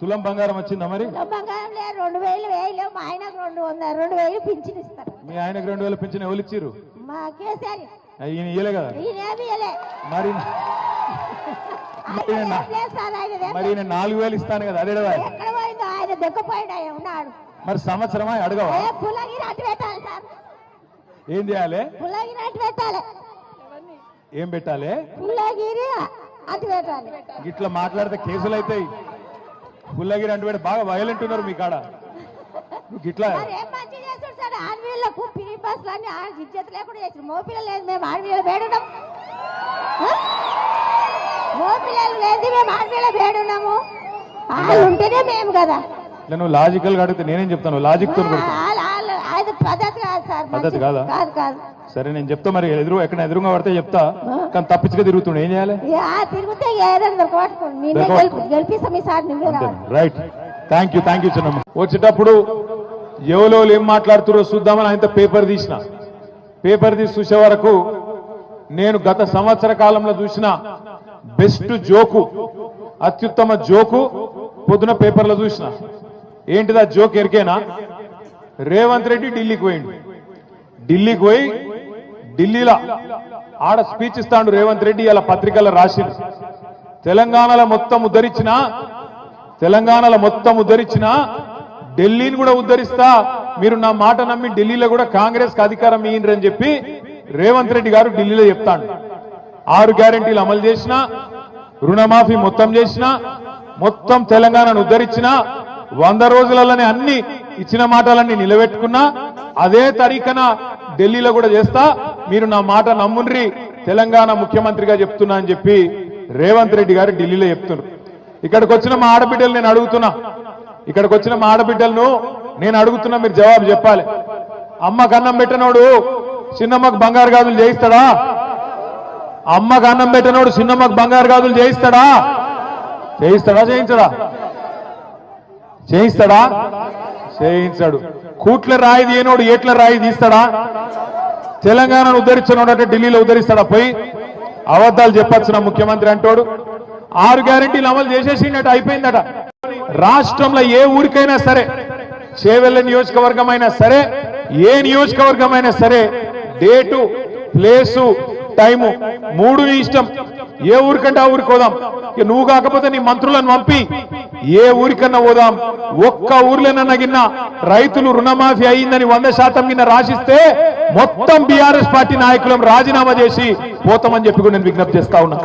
తులం బంగారం వచ్చిందా మరి? బంగారం లేదు రెండు వేలు వేయలేవు మా ఆయనకు రెండు వందలు రెండు వేలు పింఛన్ ఇస్తారు. మీ ఆయనకు రెండు వేల పెంచిన ఎవరు ఇచ్చిర్రు? మా కేసీఆర్ ఈయన ఇయ్యలే కదా. మరి మరి ఆయన నా- ఏం లేదు సార్ ఆయనది. మరి ఈయన నాలుగు వేలు ఇస్తాను కదా అదే ఆయన దెక్కపోయాడు ఆయన ఉన్నాడు. మరి సంవత్సరమా అడగవా? ఏ చేయాలి? పెట్టాలి. ఏం పెట్టాలి. ఇట్లా మాట్లాడితే కేసులు అవుతాయి. పుల్లగిరి అంటే బాగా వైలెంట్ ఉన్నారు మీ కాడ. నువ్వు పిరి బస్సులు అన్ని ఇజ్జత్ లేకుండా చేసారు మోపిల్లలు లేదు మేము వేడున్నాం. మోపిల్లలు లేదు మేము ఆడవీళ్ళ వేడున్నాము. వాళ్ళు ఉంటేనే మేము కదా. నువ్వు లాజికల్గా అడిగితే నేనేం చెప్తాను? లాజిక్తో అది పద్ధతి కాదు సార్ పద్ధతి మంచిది. కాదా? కాదు కాదు. సరే నేను చెప్తా మరి ఎదురు ఎక్కడ ఎదురుగా పడితే చెప్తా. కానీ తప్పించుగా తిరుగుతుండే ఏం చేయాలి? తిరిగితే ఏదైనా గెలిపిస్తాం ఈసారి right. Thank you thank you చిన్నమ్మ. వచ్చేటప్పుడు ఎవరో ఏం మాట్లాడుతురో చూద్దామని ఆయన పేపర్ తీసిన. పేపర్ తీసి చూసే వరకు నేను గత సంవత్సర కాలంలో చూసిన బెస్ట్ జోకు అత్యుత్తమ జోకు పొద్దున పేపర్లో చూసిన. ఏంటిదా జోక్ ఎరికేనా? రేవంత్ రెడ్డి ఢిల్లీకి పోయిండు. ఢిల్లీకి పోయి ఢిల్లీలో ఆడ స్పీచ్ ఇస్తాడు రేవంత్ రెడ్డి ఇలా పత్రికల్లో రాసిండు. తెలంగాణలో మొత్తం ఉద్ధరించిన తెలంగాణలో మొత్తం ఉద్ధరించిన ఢిల్లీని కూడా ఉద్ధరిస్తా మీరు నా మాట నమ్మి ఢిల్లీలో కూడా కాంగ్రెస్కి అధికారం ఇయ్యండి అని చెప్పి రేవంత్ రెడ్డి గారు ఢిల్లీలో చెప్తాడు. ఆరు గ్యారెంటీలు అమలు చేసిన రుణమాఫీ మొత్తం చేసిన మొత్తం తెలంగాణను ఉద్ధరించిన వంద రోజులలోనే అన్ని ఇచ్చిన మాటలన్నీ నిలబెట్టుకున్నా అదే తరీఖన ఢిల్లీలో కూడా చేస్తా. మీరు నా మాట నమ్ముండ్రి. తెలంగాణ ముఖ్యమంత్రిగా చెప్తున్నా అని చెప్పి రేవంత్ రెడ్డి గారు ఢిల్లీలో చెప్తున్నారు. ఇక్కడికి వచ్చిన మా ఆడబిడ్డలు నేను అడుగుతున్నా. ఇక్కడికి వచ్చిన మా ఆడబిడ్డలను నేను అడుగుతున్నా మీరు జవాబు చెప్పాలి. అమ్మకు అన్నం పెట్టినోడు చిన్నమ్మకు బంగారు గాజులు చేయిస్తాడా? అమ్మకు అన్నం పెట్టినోడు చిన్నమ్మకు బంగారు గాజులు చేయిస్తాడా? చేయిస్తాడా చేయించడా? చేయిస్తాడా? చేయించాడు. కూట్ల రాయి తీయనోడు ఏట్ల రాయి తీస్తాడా? తెలంగాణను ఉద్ధరించినోడు అంటే ఢిల్లీలో ఉద్ధరిస్తాడా? పోయి అబద్ధాలు చెప్పచ్చు నా ముఖ్యమంత్రి అంటాడు. ఆరు గ్యారెంటీలు అమలు చేసేసిండట అయిపోయిందట. రాష్ట్రంలో ఏ ఊరికైనా సరే చేవెళ్ళ నియోజకవర్గం అయినా సరే ఏ నియోజకవర్గం అయినా సరే డేటు ప్లేసు టైము మూడు ఇష్టం. ఏ ఊరికంటే ఆ ఊరికి పోదాం. ఇక నువ్వు కాకపోతే నీ మంత్రులను పంపి. ఏ ఊరికన్నా పోదాం. ఒక్క ఊర్లోనన్నా గిన్న రైతులు రుణమాఫీ అయిందని వంద శాతం కింద రాసిస్తే మొత్తం బీఆర్ఎస్ పార్టీ నాయకులను రాజీనామా చేసి పోతామని చెప్పి కూడా నేను విజ్ఞప్తి చేస్తా ఉన్నా.